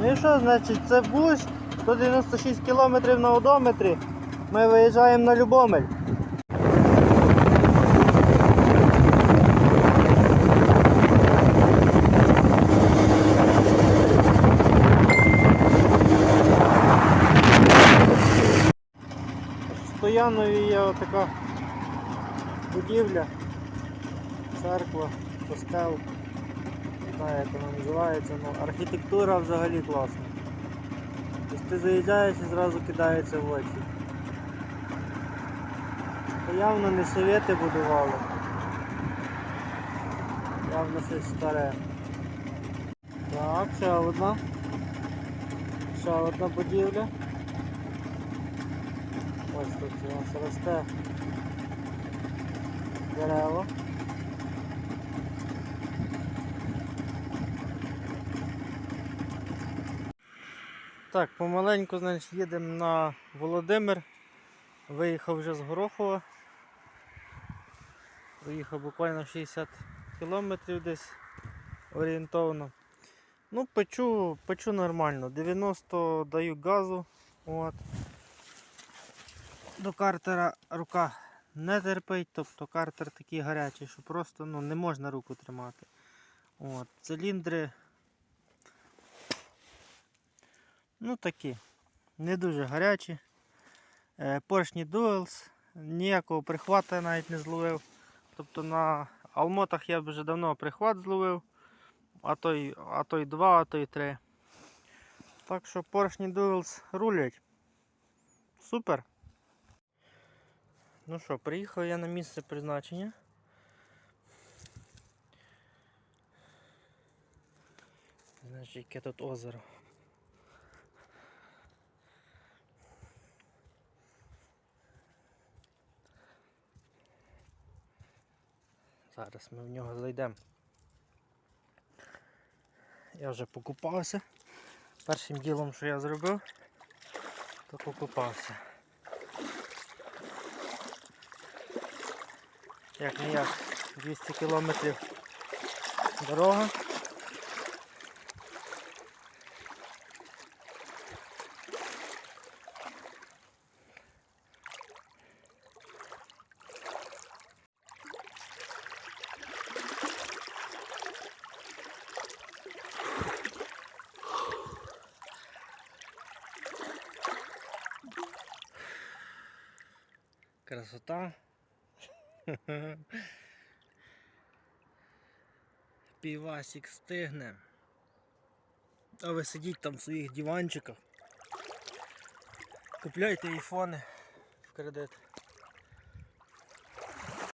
Ну і що, значить, це бус 196 км на одометрі. Ми виїжджаємо на Любомель. Стояною є така будівля, церква, костел. Знаю, як вона називається, але архітектура взагалі класна. Тобто ти заїжджаєш і зразу кидається в очі. Це явно не совєти будували. Явно щось старе. Так, ще одна. Ще одна будівля. Ось тут у нас росте дерево. Так, помаленьку, значить, їдемо на Володимир. Виїхав вже з Горохова. Виїхав буквально 60 кілометрів десь орієнтовно. Ну, печу, печу нормально. 90 даю газу. От. До картера рука не терпить, тобто картер такий гарячий, що просто ну, не можна руку тримати. От. Циліндри Ну такі, не дуже гарячі. Е, Поршні Duals, ніякого прихвата навіть не зловив. Тобто на алмотах я б вже давно прихват зловив, а то й, а то й два, а то й три. Так що поршні Duals рулять. Супер. Ну що, приїхав я на місце призначення. Значить, яке тут озеро. Зараз ми в нього зайдемо. Я вже покупався. Першим ділом, що я зробив, то покупався. Як ніяк, 200 кілометрів дорога. Красота. Півасик стигне. А ви сидіть там в своїх диванчиках. Купляйте айфони в кредит.